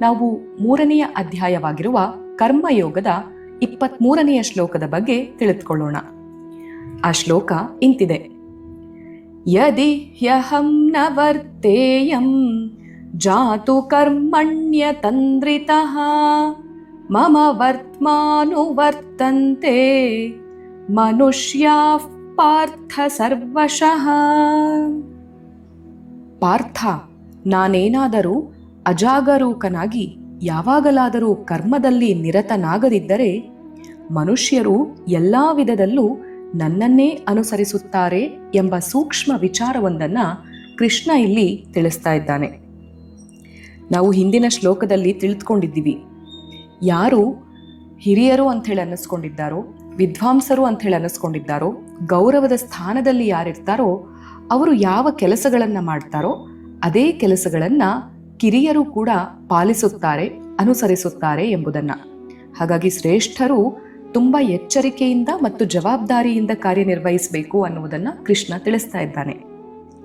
ನಾವು ಮೂರನೆಯ ಅಧ್ಯಾಯವಾಗಿರುವ ಕರ್ಮಯೋಗದ ಇಪ್ಪತ್ಮೂರನೆಯ ಶ್ಲೋಕದ ಬಗ್ಗೆ ತಿಳಿದುಕೊಳ್ಳೋಣ. ಆ ಶ್ಲೋಕ ಇಂತಿದೆ. ಯದಿ ಹ್ಯಹಂ ನ ವರ್ತೇಯಂ ಜಾತು ಕರ್ಮಣ್ಯ ತಂದ್ರಿತಃ ಮಮ ವರ್ತ್ಮಾನುವರ್ತಂತೆ ಮನುಷ್ಯ ಪಾರ್ಥ ಸರ್ವಶಃ. ಪಾರ್ಥ, ನಾನೇನಾದರೂ ಅಜಾಗರೂಕನಾಗಿ ಯಾವಾಗಲಾದರೂ ಕರ್ಮದಲ್ಲಿ ನಿರತನಾಗದಿದ್ದರೆ ಮನುಷ್ಯರು ಎಲ್ಲ ವಿಧದಲ್ಲೂ ನನ್ನನ್ನೇ ಅನುಸರಿಸುತ್ತಾರೆ ಎಂಬ ಸೂಕ್ಷ್ಮ ವಿಚಾರವೊಂದನ್ನು ಕೃಷ್ಣ ಇಲ್ಲಿ ತಿಳಿಸ್ತಾ ಇದ್ದಾನೆ. ನಾವು ಹಿಂದಿನ ಶ್ಲೋಕದಲ್ಲಿ ತಿಳಿದುಕೊಂಡಿದ್ದೀವಿ. ಯಾರು ಹಿರಿಯರು ಅಂಥೇಳಿ ಅನ್ನಿಸ್ಕೊಂಡಿದ್ದಾರೋ, ವಿದ್ವಾಂಸರು ಅಂಥೇಳಿ ಅನ್ನಿಸ್ಕೊಂಡಿದ್ದಾರೋ, ಗೌರವದ ಸ್ಥಾನದಲ್ಲಿ ಯಾರಿರ್ತಾರೋ, ಅವರು ಯಾವ ಕೆಲಸಗಳನ್ನು ಮಾಡ್ತಾರೋ, ಅದೇ ಕೆಲಸಗಳನ್ನು ಕಿರಿಯರು ಕೂಡ ಪಾಲಿಸುತ್ತಾರೆ, ಅನುಸರಿಸುತ್ತಾರೆ ಎಂಬುದನ್ನು. ಹಾಗಾಗಿ ಶ್ರೇಷ್ಠರು ತುಂಬ ಎಚ್ಚರಿಕೆಯಿಂದ ಮತ್ತು ಜವಾಬ್ದಾರಿಯಿಂದ ಕಾರ್ಯನಿರ್ವಹಿಸಬೇಕು ಅನ್ನುವುದನ್ನು ಕೃಷ್ಣ ತಿಳಿಸ್ತಾ ಇದ್ದಾನೆ.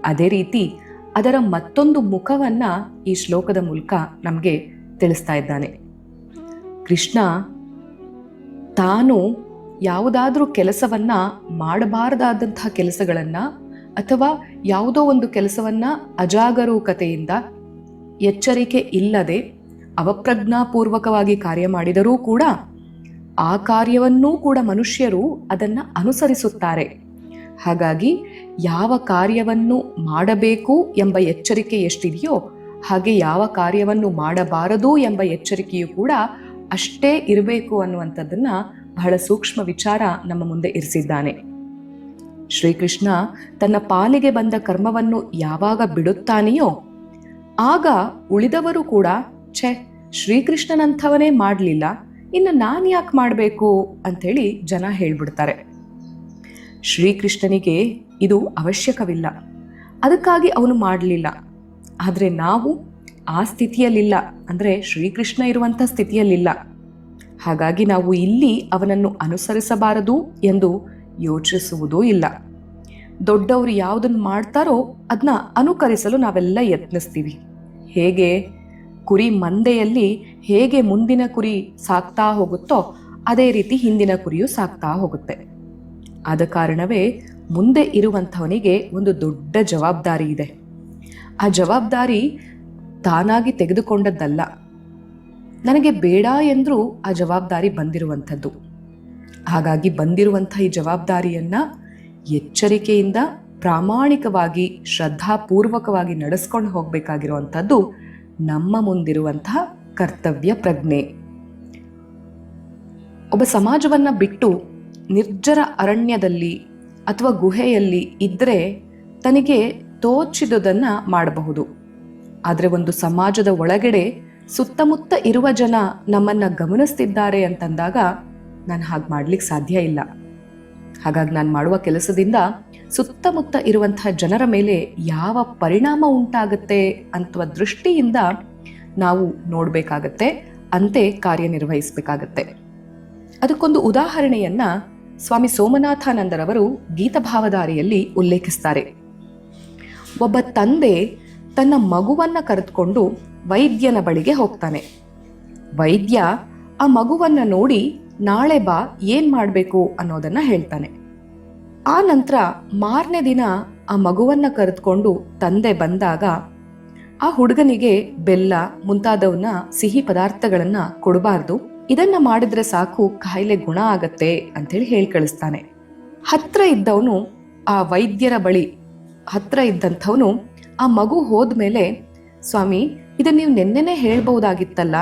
ಅದೇ ರೀತಿ ಅದರ ಮತ್ತೊಂದು ಮುಖವನ್ನ ಈ ಶ್ಲೋಕದ ಮೂಲಕ ನಮಗೆ ತಿಳಿಸ್ತಾ ಇದ್ದಾನೆ. ಕೃಷ್ಣ, ತಾನು ಯಾವುದಾದ್ರೂ ಕೆಲಸವನ್ನ ಮಾಡಬಾರದಾದಂತಹ ಕೆಲಸಗಳನ್ನ ಅಥವಾ ಯಾವುದೋ ಒಂದು ಕೆಲಸವನ್ನ ಅಜಾಗರೂಕತೆಯಿಂದ ಎಚ್ಚರಿಕೆ ಇಲ್ಲದೆ ಅವಪ್ರಜ್ಞಾಪೂರ್ವಕವಾಗಿ ಕಾರ್ಯ ಮಾಡಿದರೂ ಕೂಡ ಆ ಕಾರ್ಯವನ್ನೂ ಕೂಡ ಮನುಷ್ಯರು ಅದನ್ನು ಅನುಸರಿಸುತ್ತಾರೆ. ಹಾಗಾಗಿ ಯಾವ ಕಾರ್ಯವನ್ನು ಮಾಡಬೇಕು ಎಂಬ ಎಚ್ಚರಿಕೆ ಎಷ್ಟಿದೆಯೋ ಹಾಗೆ ಯಾವ ಕಾರ್ಯವನ್ನು ಮಾಡಬಾರದು ಎಂಬ ಎಚ್ಚರಿಕೆಯು ಕೂಡ ಅಷ್ಟೇ ಇರಬೇಕು ಅನ್ನುವಂಥದ್ದನ್ನ ಬಹಳ ಸೂಕ್ಷ್ಮ ವಿಚಾರ ನಮ್ಮ ಮುಂದೆ ಇರಿಸಿದ್ದಾನೆ. ಶ್ರೀಕೃಷ್ಣ ತನ್ನ ಪಾಲಿಗೆ ಬಂದ ಕರ್ಮವನ್ನು ಯಾವಾಗ ಬಿಡುತ್ತಾನೆಯೋ ಆಗ ಉಳಿದವರು ಕೂಡ, ಛೆ, ಶ್ರೀಕೃಷ್ಣನಂಥವನೇ ಮಾಡಲಿಲ್ಲ, ಇನ್ನು ನಾನು ಯಾಕೆ ಮಾಡಬೇಕು? ಅಂಥೇಳಿ ಜನ ಹೇಳ್ಬಿಡ್ತಾರೆ. ಶ್ರೀಕೃಷ್ಣನಿಗೆ ಇದು ಅವಶ್ಯಕವಿಲ್ಲ. ಅದಕ್ಕಾಗಿ ಅವನು ಮಾಡಲಿಲ್ಲ. ಆದರೆ ನಾವು ಆ ಸ್ಥಿತಿಯಲ್ಲಿಲ್ಲ. ಅಂದರೆ ಶ್ರೀಕೃಷ್ಣ ಇರುವಂಥ ಸ್ಥಿತಿಯಲ್ಲಿಲ್ಲ. ಹಾಗಾಗಿ ನಾವು ಇಲ್ಲಿ ಅವನನ್ನು ಅನುಸರಿಸಬಾರದು ಎಂದು ಯೋಚಿಸುವುದೂ ಇಲ್ಲ. ದೊಡ್ಡವರು ಯಾವುದನ್ನು ಮಾಡ್ತಾರೋ ಅದನ್ನ ಅನುಕರಿಸಲು ನಾವೆಲ್ಲ ಯತ್ನಿಸ್ತೀವಿ. ಹೇಗೆ ಕುರಿ ಮಂದೆಯಲ್ಲಿ ಹೇಗೆ ಮುಂದಿನ ಕುರಿ ಸಾಕ್ತಾ ಹೋಗುತ್ತೋ ಅದೇ ರೀತಿ ಹಿಂದಿನ ಕುರಿಯು ಸಾಕ್ತಾ ಹೋಗುತ್ತೆ. ಆದ ಕಾರಣವೇ ಮುಂದೆ ಇರುವಂಥವನಿಗೆ ಒಂದು ದೊಡ್ಡ ಜವಾಬ್ದಾರಿ ಇದೆ. ಆ ಜವಾಬ್ದಾರಿ ತಾನಾಗಿ ತೆಗೆದುಕೊಂಡದ್ದಲ್ಲ. ನನಗೆ ಬೇಡ ಎಂದರೂ ಆ ಜವಾಬ್ದಾರಿ ಬಂದಿರುವಂಥದ್ದು. ಹಾಗಾಗಿ ಬಂದಿರುವಂಥ ಈ ಜವಾಬ್ದಾರಿಯನ್ನ ಎಚ್ಚರಿಕೆಯಿಂದ ಪ್ರಾಮಾಣಿಕವಾಗಿ, ಶ್ರದ್ಧಾಪೂರ್ವಕವಾಗಿ ನಡೆಸ್ಕೊಂಡು ಹೋಗಬೇಕಾಗಿರುವಂಥದ್ದು ನಮ್ಮ ಮುಂದಿರುವಂತಹ ಕರ್ತವ್ಯ ಪ್ರಜ್ಞೆ. ಒಬ್ಬ ಸಮಾಜವನ್ನು ಬಿಟ್ಟು ನಿರ್ಜರ ಅರಣ್ಯದಲ್ಲಿ ಅಥವಾ ಗುಹೆಯಲ್ಲಿ ಇದ್ದರೆ ತನಗೆ ತೋಚಿದುದನ್ನು ಮಾಡಬಹುದು. ಆದರೆ ಒಂದು ಸಮಾಜದ ಒಳಗಡೆ ಸುತ್ತಮುತ್ತ ಇರುವ ಜನ ನಮ್ಮನ್ನು ಗಮನಿಸ್ತಿದ್ದಾರೆ ಅಂತಂದಾಗ ನಾನು ಹಾಗೆ ಮಾಡ್ಲಿಕ್ಕೆ ಸಾಧ್ಯ ಇಲ್ಲ. ಹಾಗಾಗಿ ನಾನು ಮಾಡುವ ಕೆಲಸದಿಂದ ಸುತ್ತಮುತ್ತ ಇರುವಂತಹ ಜನರ ಮೇಲೆ ಯಾವ ಪರಿಣಾಮ ಉಂಟಾಗುತ್ತೆ ಅಂತ ದೃಷ್ಟಿಯಿಂದ ನಾವು ನೋಡಬೇಕಾಗತ್ತೆ, ಅಂತೆ ಕಾರ್ಯನಿರ್ವಹಿಸಬೇಕಾಗತ್ತೆ. ಅದಕ್ಕೊಂದು ಉದಾಹರಣೆಯನ್ನ ಸ್ವಾಮಿ ಸೋಮನಾಥಾನಂದರವರು ಗೀತಭಾವಧಾರಿಯಲ್ಲಿ ಉಲ್ಲೇಖಿಸ್ತಾರೆ. ಒಬ್ಬ ತಂದೆ ತನ್ನ ಮಗುವನ್ನ ಕರೆದುಕೊಂಡು ವೈದ್ಯನ ಬಳಿಗೆ ಹೋಗ್ತಾನೆ. ವೈದ್ಯ ಆ ಮಗುವನ್ನ ನೋಡಿ ನಾಳೆ ಬಾ, ಏನು ಮಾಡಬೇಕು ಅನ್ನೋದನ್ನ ಹೇಳ್ತಾನೆ. ಆ ನಂತರ ಮಾರನೇ ದಿನ ಆ ಮಗುವನ್ನ ಕರೆದುಕೊಂಡು ತಂದೆ ಬಂದಾಗ ಆ ಹುಡುಗನಿಗೆ ಬೆಲ್ಲ ಮುಂತಾದವನ್ನ ಸಿಹಿ ಪದಾರ್ಥಗಳನ್ನ ಕೊಡಬಾರ್ದು, ಇದನ್ನ ಮಾಡಿದ್ರೆ ಸಾಕು ಕಾಯಿಲೆ ಗುಣ ಆಗತ್ತೆ ಅಂತೇಳಿ ಹೇಳಿ ಕಳಿಸ್ತಾನೆ. ಹತ್ರ ಇದ್ದವನು, ಆ ವೈದ್ಯರ ಬಳಿ ಹತ್ರ ಇದ್ದಂಥವನು ಆ ಮಗು ಹೋದ್ಮೇಲೆ, ಸ್ವಾಮಿ, ಇದನ್ನ ನೀವು ನಿನ್ನೆನೇ ಹೇಳ್ಬಹುದಾಗಿತ್ತಲ್ಲ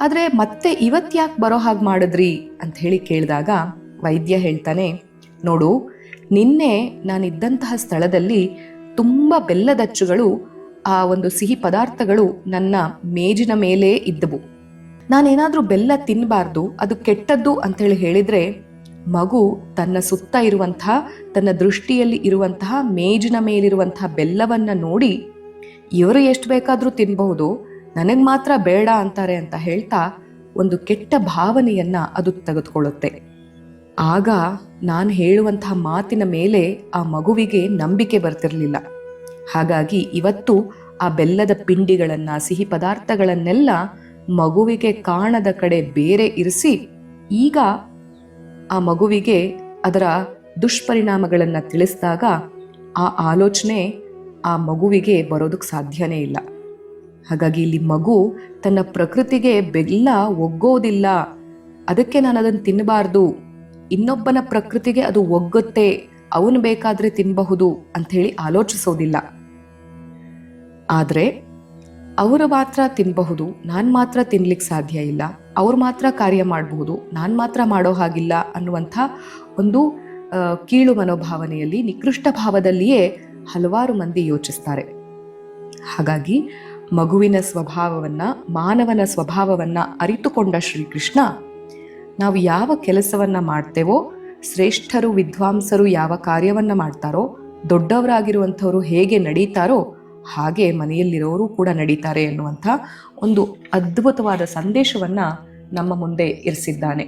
ಆದ್ರೆ ಮತ್ತೆ ಇವತ್ತ್ಯಾಕೆ ಯಾಕೆ ಬರೋ ಹಾಗೆ ಮಾಡಿದ್ರಿ ಅಂತ ಹೇಳಿ ಕೇಳಿದಾಗ ವೈದ್ಯ ಹೇಳ್ತಾನೆ, ನೋಡು, ನಿನ್ನೆ ನಾನಿದ್ದಂತಹ ಸ್ಥಳದಲ್ಲಿ ತುಂಬ ಬೆಲ್ಲದಚ್ಚುಗಳು ಆ ಒಂದು ಸಿಹಿ ಪದಾರ್ಥಗಳು ನನ್ನ ಮೇಜಿನ ಮೇಲೆ ಇದ್ದವು. ನಾನೇನಾದರೂ ಬೆಲ್ಲ ತಿನ್ನಬಾರ್ದು ಅದು ಕೆಟ್ಟದ್ದು ಅಂತೇಳಿ ಹೇಳಿದರೆ ಮಗು ತನ್ನ ಸುತ್ತ ಇರುವಂತಹ, ತನ್ನ ದೃಷ್ಟಿಯಲ್ಲಿ ಇರುವಂತಹ, ಮೇಜಿನ ಮೇಲಿರುವಂತಹ ಬೆಲ್ಲವನ್ನು ನೋಡಿ, ಇವರು ಎಷ್ಟು ಬೇಕಾದರೂ ತಿನ್ನಬಹುದು ನನಗೆ ಮಾತ್ರ ಬೇಡ ಅಂತಾರೆ ಅಂತ ಹೇಳ್ತಾ ಒಂದು ಕೆಟ್ಟ ಭಾವನೆಯನ್ನ ಅದು ತೆಗೆದುಕೊಳ್ಳುತ್ತೆ. ಆಗ ನಾನು ಹೇಳುವಂತಹ ಮಾತಿನ ಮೇಲೆ ಆ ಮಗುವಿಗೆ ನಂಬಿಕೆ ಬರ್ತಿರಲಿಲ್ಲ. ಹಾಗಾಗಿ ಇವತ್ತು ಆ ಬೆಲ್ಲದ ಪಿಂಡಿಗಳನ್ನು, ಸಿಹಿ ಪದಾರ್ಥಗಳನ್ನೆಲ್ಲ ಮಗುವಿಗೆ ಕಾಣದ ಕಡೆ ಬೇರೆ ಇರಿಸಿ ಈಗ ಆ ಮಗುವಿಗೆ ಅದರ ದುಷ್ಪರಿಣಾಮಗಳನ್ನು ತಿಳಿಸಿದಾಗ ಆ ಆಲೋಚನೆ ಆ ಮಗುವಿಗೆ ಬರೋದಕ್ಕೆ ಸಾಧ್ಯನೇ ಇಲ್ಲ. ಹಾಗಾಗಿ ಇಲ್ಲಿ ಮಗು ತನ್ನ ಪ್ರಕೃತಿಗೆ ಬೆಲ್ಲ ಒಗ್ಗೋದಿಲ್ಲ. ಅದಕ್ಕೆ ನಾನು ಅದನ್ನು ತಿನ್ನಬಾರ್ದು. ಇನ್ನೊಬ್ಬನ ಪ್ರಕೃತಿಗೆ ಅದು ಒಗ್ಗುತ್ತೆ. ಅವನು ಬೇಕಾದ್ರೆ ತಿನ್ನಬಹುದು ಹೇಳಿ ಆಲೋಚಿಸೋದಿಲ್ಲ. ಆದರೆ ಅವರು ಮಾತ್ರ ತಿನ್ನಬಹುದು ನಾನು ಮಾತ್ರ ತಿನ್ಲಿಕ್ಕೆ ಸಾಧ್ಯ ಇಲ್ಲ. ಅವ್ರು ಮಾತ್ರ ಕಾರ್ಯ ಮಾಡಬಹುದು, ನಾನು ಮಾತ್ರ ಮಾಡೋ ಹಾಗಿಲ್ಲ ಅನ್ನುವಂಥ ಒಂದು ಕೀಳು ಮನೋಭಾವನೆಯಲ್ಲಿ ನಿಕೃಷ್ಟ ಭಾವದಲ್ಲಿಯೇ ಹಲವಾರು ಮಂದಿ ಯೋಚಿಸ್ತಾರೆ. ಹಾಗಾಗಿ ಮಗುವಿನ ಸ್ವಭಾವವನ್ನ, ಮಾನವನ ಸ್ವಭಾವವನ್ನ ಅರಿತುಕೊಂಡ ಶ್ರೀಕೃಷ್ಣ, ನಾವು ಯಾವ ಕೆಲಸವನ್ನ ಮಾಡ್ತೇವೋ, ಶ್ರೇಷ್ಠರು, ವಿದ್ವಾಂಸರು ಯಾವ ಕಾರ್ಯವನ್ನ ಮಾಡ್ತಾರೋ, ದೊಡ್ಡವರಾಗಿರುವಂಥವರು ಹೇಗೆ ನಡೀತಾರೋ, ಹಾಗೆ ಮನೆಯಲ್ಲಿರೋರು ಕೂಡ ನಡೀತಾರೆ ಎನ್ನುವಂಥ ಒಂದು ಅದ್ಭುತವಾದ ಸಂದೇಶವನ್ನ ನಮ್ಮ ಮುಂದೆ ಇರಿಸಿದ್ದಾನೆ.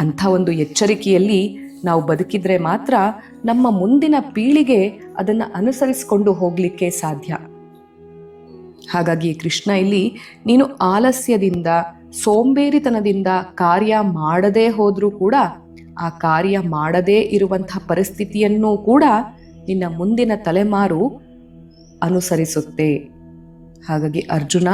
ಅಂಥ ಒಂದು ಎಚ್ಚರಿಕೆಯಲ್ಲಿ ನಾವು ಬದುಕಿದ್ರೆ ಮಾತ್ರ ನಮ್ಮ ಮುಂದಿನ ಪೀಳಿಗೆ ಅದನ್ನು ಅನುಸರಿಸಿಕೊಂಡು ಹೋಗಲಿಕ್ಕೆ ಸಾಧ್ಯ. ಹಾಗಾಗಿ ಕೃಷ್ಣ ಇಲ್ಲಿ, ನೀನು ಆಲಸ್ಯದಿಂದ, ಸೋಂಬೇರಿತನದಿಂದ ಕಾರ್ಯ ಮಾಡದೇ ಹೋದ್ರೂ ಕೂಡ, ಆ ಕಾರ್ಯ ಮಾಡದೇ ಇರುವಂತಹ ಪರಿಸ್ಥಿತಿಯನ್ನೂ ಕೂಡ ನಿನ್ನ ಮುಂದಿನ ತಲೆಮಾರು ಅನುಸರಿಸುತ್ತೆ. ಹಾಗಾಗಿ ಅರ್ಜುನ,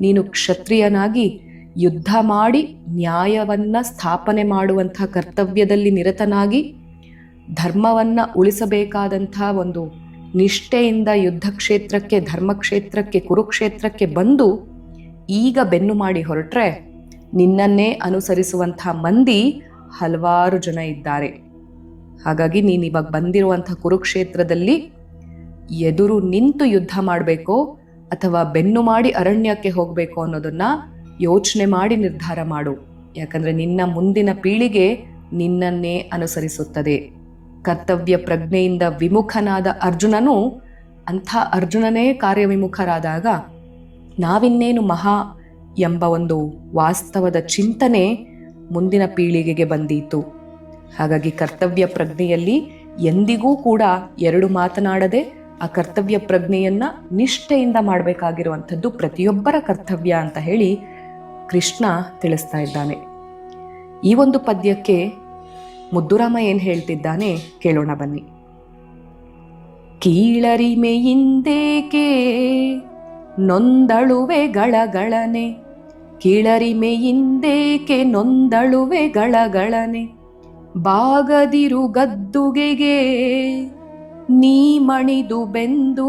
ನೀನು ಕ್ಷತ್ರಿಯನಾಗಿ ಯುದ್ಧ ಮಾಡಿ ನ್ಯಾಯವನ್ನ ಸ್ಥಾಪನೆ ಮಾಡುವಂಥ ಕರ್ತವ್ಯದಲ್ಲಿ ನಿರತನಾಗಿ, ಧರ್ಮವನ್ನ ಉಳಿಸಬೇಕಾದಂಥ ಒಂದು ನಿಷ್ಠೆಯಿಂದ ಯುದ್ಧ ಕ್ಷೇತ್ರಕ್ಕೆ ಧರ್ಮಕ್ಷೇತ್ರಕ್ಕೆ, ಕುರುಕ್ಷೇತ್ರಕ್ಕೆ ಬಂದು ಈಗ ಬೆನ್ನು ಮಾಡಿ ಹೊರಟ್ರೆ ನಿನ್ನನ್ನೇ ಅನುಸರಿಸುವಂಥ ಮಂದಿ ಹಲವಾರು ಜನ ಇದ್ದಾರೆ. ಹಾಗಾಗಿ ನೀನು ಇವಾಗ ಬಂದಿರುವಂಥ ಕುರುಕ್ಷೇತ್ರದಲ್ಲಿ ಎದುರು ನಿಂತು ಯುದ್ಧ ಮಾಡಬೇಕೋ ಅಥವಾ ಬೆನ್ನು ಮಾಡಿ ಅರಣ್ಯಕ್ಕೆ ಹೋಗಬೇಕು ಅನ್ನೋದನ್ನು ಯೋಚನೆ ಮಾಡಿ ನಿರ್ಧಾರ ಮಾಡು. ಯಾಕಂದರೆ ನಿನ್ನ ಮುಂದಿನ ಪೀಳಿಗೆ ನಿನ್ನನ್ನೇ ಅನುಸರಿಸುತ್ತದೆ. ಕರ್ತವ್ಯ ಪ್ರಜ್ಞೆಯಿಂದ ವಿಮುಖನಾದ ಅರ್ಜುನನು ಅಂಥ ಅರ್ಜುನನೇ ಕಾರ್ಯವಿಮುಖರಾದಾಗ ನಾವಿನ್ನೇನು ಮಹಾ ಎಂಬ ಒಂದು ವಾಸ್ತವದ ಚಿಂತನೆ ಮುಂದಿನ ಪೀಳಿಗೆಗೆ ಬಂದೀತು. ಹಾಗಾಗಿ ಕರ್ತವ್ಯ ಪ್ರಜ್ಞೆಯಲ್ಲಿ ಎಂದಿಗೂ ಕೂಡ ಎರಡು ಮಾತನಾಡದೆ ಆ ಕರ್ತವ್ಯ ಪ್ರಜ್ಞೆಯನ್ನ ನಿಷ್ಠೆಯಿಂದ ಮಾಡಬೇಕಾಗಿರುವಂಥದ್ದು ಪ್ರತಿಯೊಬ್ಬರ ಕರ್ತವ್ಯ ಅಂತ ಹೇಳಿ ಕೃಷ್ಣ ತಿಳಿಸ್ತಾ ಇದ್ದಾನೆ. ಈ ಒಂದು ಪದ್ಯಕ್ಕೆ ಮುದ್ದುರಾಮ ಏನು ಹೇಳ್ತಿದ್ದಾನೆ ಕೇಳೋಣ ಬನ್ನಿ. ಕೀಳರಿಮೆಯಿಂದೇಕೆ ನೊಂದಳುವೆ ಗಳಗಳನೆ. ಕೀಳರಿಮೆಯಿಂದೇಕೆ ನೊಂದಳುವೆ ಗಳಗಳನೆ. ಬಾಗದಿರು ಗದ್ದುಗೆಗೆ ನೀ ಮಣಿದು ಬೆಂದು.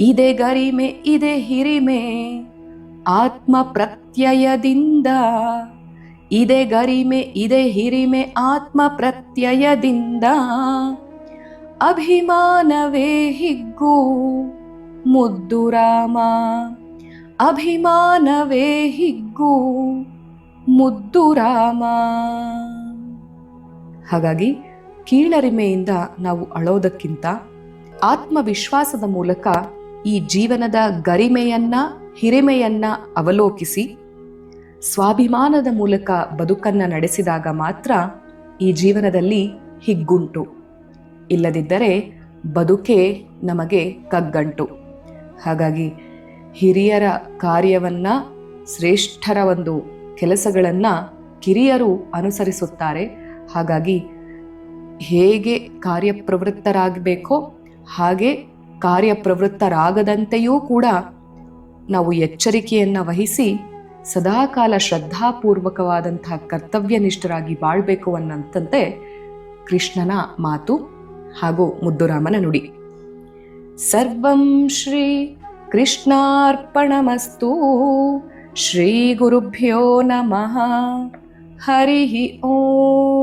ಇದೆ ಗರಿಮೆ, ಇದೆ ಹಿರಿಮೆ. ಆತ್ಮ ಪ್ರತ್ಯಯದಿಂದ ಇದೆ ಗರಿಮೆ, ಇದೆ ಹಿರಿಮೆ ಆತ್ಮ ಪ್ರತ್ಯಯದಿಂದ ಅಭಿಮಾನವೇ ಹಿಗ್ಗು, ಮುದ್ದು ರಾಮ. ಅಭಿಮಾನವೇ ಹಿಗ್ಗು, ಮುದ್ದು ರಾಮ. ಹಾಗಾಗಿ ಕೀಳರಿಮೆಯಿಂದ ನಾವು ಅಳೋದಕ್ಕಿಂತ ಆತ್ಮವಿಶ್ವಾಸದ ಮೂಲಕ ಈ ಜೀವನದ ಗರಿಮೆಯನ್ನ, ಹಿರಿಮೆಯನ್ನ ಅವಲೋಕಿಸಿ ಸ್ವಾಭಿಮಾನದ ಮೂಲಕ ಬದುಕನ್ನ ನಡೆಸಿದಾಗ ಮಾತ್ರ ಈ ಜೀವನದಲ್ಲಿ ಹಿಗ್ಗುಂಟು. ಇಲ್ಲದಿದ್ದರೆ ಬದುಕೇ ನಮಗೆ ಕಗ್ಗಂಟು. ಹಾಗಾಗಿ ಹಿರಿಯರ ಕಾರ್ಯವನ್ನ, ಶ್ರೇಷ್ಠರ ಒಂದು ಕೆಲಸಗಳನ್ನು ಕಿರಿಯರು ಅನುಸರಿಸುತ್ತಾರೆ. ಹಾಗಾಗಿ ಹೇಗೆ ಕಾರ್ಯಪ್ರವೃತ್ತರಾಗಬೇಕೋ, ಹಾಗೆ ಕಾರ್ಯಪ್ರವೃತ್ತರಾಗದಂತೆಯೂ ಕೂಡ ನಾವು ಎಚ್ಚರಿಕೆಯನ್ನು ವಹಿಸಿ ಸದಾಕಾಲ ಶ್ರದ್ಧಾಪೂರ್ವಕವಾದಂತಹ ಕರ್ತವ್ಯನಿಷ್ಠರಾಗಿ ಬಾಳ್ಬೇಕು ಅನ್ನಂತಂತೆ ಕೃಷ್ಣನ ಮಾತು ಹಾಗೂ ಮುದ್ದುರಾಮನ ನುಡಿ. ಸರ್ವಂ ಶ್ರೀ ಕೃಷ್ಣಾರ್ಪಣಮಸ್ತು ಶ್ರೀ ಗುರುಭ್ಯೋ ನಮಃ. ಹರಿ ಓಂ.